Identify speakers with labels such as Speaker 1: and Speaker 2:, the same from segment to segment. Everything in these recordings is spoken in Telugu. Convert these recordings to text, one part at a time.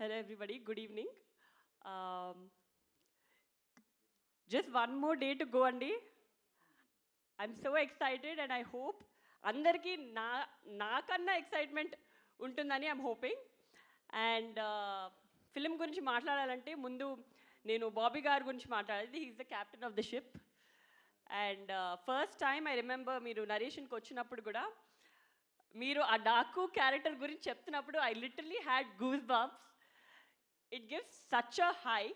Speaker 1: Hello, everybody. Good evening. Um, just one more day to go, Andy. So excited and I hope అందరికీ నా నాకన్నా ఎక్సైట్మెంట్ ఉంటుందని ఐమ్ హోపింగ్ అండ్ ఫిలిం గురించి మాట్లాడాలంటే ముందు నేను బాబీ గారి గురించి మాట్లాడేది is the captain of the ship and first time I remember మీరు నరేషన్కి వచ్చినప్పుడు కూడా మీరు ఆ డాకు క్యారెక్టర్ గురించి చెప్తున్నప్పుడు I literally had goose bumps it gives such a high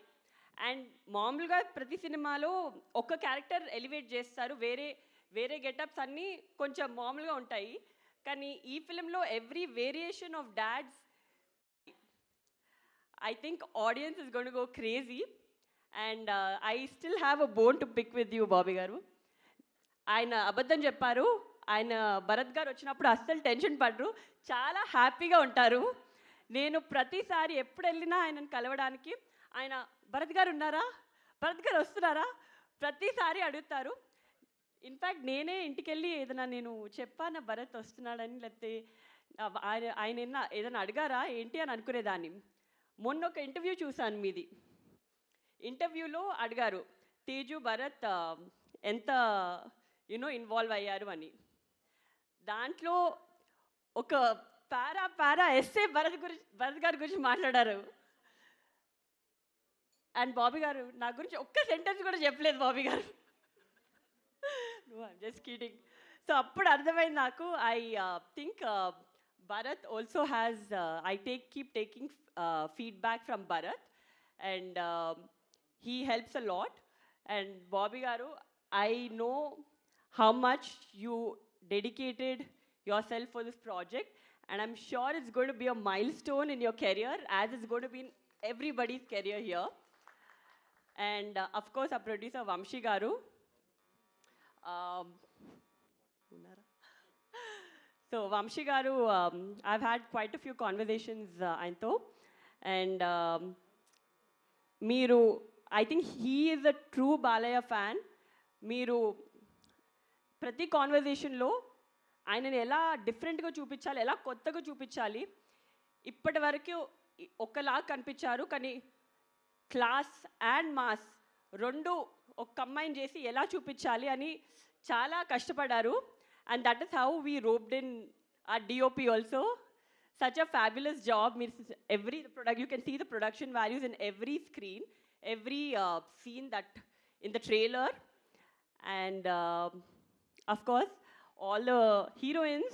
Speaker 1: and మామూలుగా ప్రతి సినిమాలో ఒక క్యారెక్టర్ ఎలివేట్ చేస్తారు. వేరే వేరే గెటప్స్ అన్నీ కొంచెం మామూలుగా ఉంటాయి. కానీ ఈ ఫిలింలో every variation of dad's I think audience is gonna go crazy and I still have a bone to pick with you Bobby గారు. ఆయన అబద్ధం చెప్పారు. ఆయన భరత్ గారు వచ్చినప్పుడు అస్సలు టెన్షన్ పడరు. చాలా హ్యాపీగా ఉంటారు. నేను ప్రతిసారి ఎప్పుడు వెళ్ళినా ఆయనను కలవడానికి. ఆయన భరత్ గారు ఉన్నారా? భరత్ గారు వస్తున్నారా? ప్రతిసారి అడుగుతారు. ఇన్ఫ్యాక్ట్ నేనే ఇంటికి వెళ్ళి ఏదైనా నేను చెప్పానా భరత్ వస్తున్నాడని లేకపోతే ఆయన ఆయన ఏదైనా అడిగారా ఏంటి అని అనుకునేదాన్ని. మొన్న ఒక ఇంటర్వ్యూ చూశాను మీది. ఇంటర్వ్యూలో అడిగారు తేజు భరత్ ఎంత యూనో ఇన్వాల్వ్ అయ్యారు అని. దాంట్లో ఒక పారా పారా ఎస్ఏ భరత్ గురించి భరత్ గారి గురించి మాట్లాడారు. అండ్ బాబీ గారు నా గురించి ఒక్క సెంటెన్స్ కూడా చెప్పలేదు బాబీ గారు. జస్ట్ కీటింగ్ సో అప్పుడు అర్థమైంది నాకు I think Bharat also has I take keep taking feedback from Bharat and he helps a lot and Bobby గారు I know how much you dedicated yourself for this project. and i'm sure it's going to be a milestone in your career as it's going to be in everybody's career here and uh, of course our producer vamshi garu um, ఉన్నారా? So Vamshi garu I've had quite a few conversations ఆయనతో అండ్ మీరు I think he is a true Balayya fan మీరు ప్రతి కాన్వర్జేషన్లో ఆయనని ఎలా డిఫరెంట్గా చూపించాలి ఎలా కొత్తగా చూపించాలి ఇప్పటి వరకు ఒకలా కనిపించారు. కానీ క్లాస్ అండ్ మాస్ రెండు ఒక కంబైన్ చేసి ఎలా చూపించాలి అని చాలా కష్టపడ్డారు and that is how we roped in ఆ DOP also. Such a fabulous job means every product you can see the production values in every screen every scene that in the trailer. And of course all the heroines,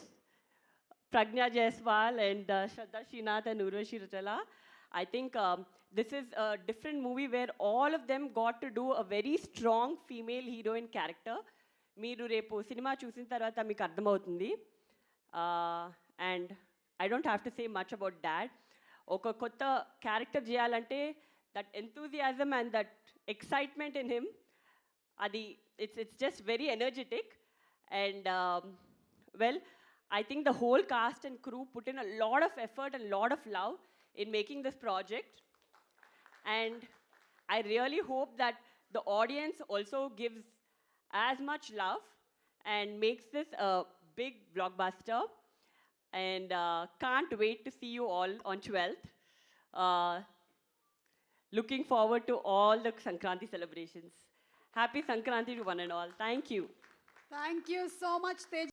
Speaker 1: Pragna Jaiswal and uh, Shraddha Srinath and Urvashi Rajala. I think um, this is a different movie where all of them got to do a very strong female heroine character. మీరు రేపు సినిమా చూసిన తర్వాత మీకు అర్థమవుతుంది and I don't have to say much about dad ఒక కొత్త క్యారెక్టర్ చేయాలంటే that enthusiasm and that excitement in him అది it's it's just very energetic And um, well, I think the whole cast and crew put in a lot of effort and a lot of love in making this project. And I really hope that the audience also gives as much love and makes this a big blockbuster. And uh, can't wait to see you all on 12th. Uh, looking forward to all the Sankranti celebrations. Happy Sankranti to one and all. Thank you.
Speaker 2: Thank you so much Tej